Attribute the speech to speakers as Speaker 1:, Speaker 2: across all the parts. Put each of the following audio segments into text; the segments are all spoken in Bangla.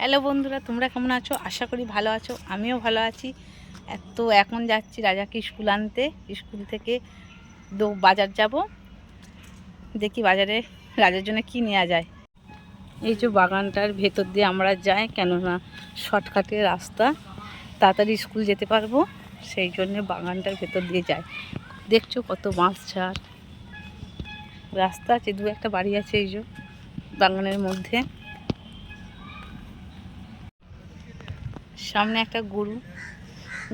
Speaker 1: হ্যালো বন্ধুরা, তোমরা কেমন আছো? আশা করি ভালো আছো, আমিও ভালো আছি। তো এখন যাচ্ছি রাজাকে স্কুল আনতে, স্কুল থেকে দো বাজার যাব। দেখি বাজারে রাজার জন্য কি নেওয়া যায়। এই যে বাগানটার ভেতর দিয়ে আমরা যাই, কেননা শর্টকাটের রাস্তা। তাড়াতাড়ি স্কুল যেতে পারব, সেই জন্যে বাগানটার ভেতর দিয়ে যাই। দেখছ কত বাঁশ ছাড় রাস্তা আছে, দু একটা বাড়ি আছে এই যে বাগানের মধ্যে। সামনে একটা গরু।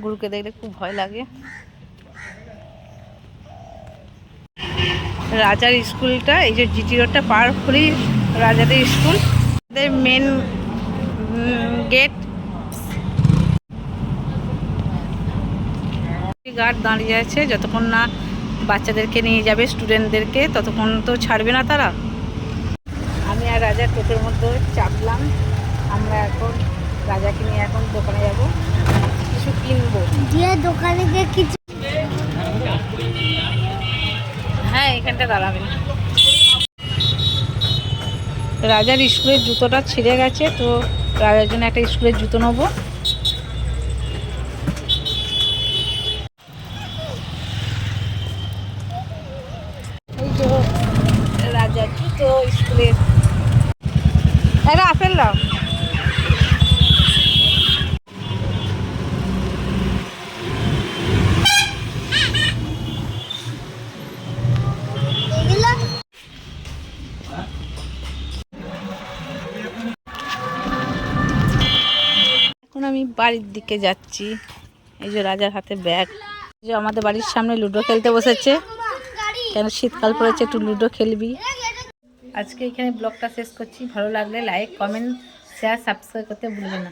Speaker 1: গরুকে দেখলে খুব ভয় লাগে। রাজার স্কুলটা, এই যে জিটি রোডটা পার করেই রাজাদের স্কুল। এদের মেন গেট গার্ড দাঁড়িয়ে আছে, যতক্ষণ না বাচ্চাদেরকে নিয়ে যাবে স্টুডেন্টদেরকে ততক্ষণ তো ছাড়বে না তারা। আমি আর রাজার টোটোর মধ্যে চাপলাম। আমরা এখন রাজাকে নিয়ে এখন দোকানে যাব। কিছু কিনবো।
Speaker 2: দিয়ে দোকানে গিয়ে কিছু
Speaker 1: হ্যাঁ এখানটা দাঁড়াবেন। রাজার স্কুলের জুতোটা ছিঁড়ে গেছে তো রাজার জন্য একটা স্কুলের জুতো নেব। রাজার জুতো স্কুলের এটা আপেল দাও। এখন আমি বাড়ির দিকে যাচ্ছি। এই যে রাজার হাতে ব্যাগ। যে আমাদের বাড়ির সামনে লুডো খেলতে বসেছে। কেন শীতকাল পড়েছে, একটু লুডো খেলবি। আজকে এখানে ব্লগটা শেষ করছি। ভালো লাগলে লাইক কমেন্ট শেয়ার সাবস্ক্রাইব করতে ভুলবে না।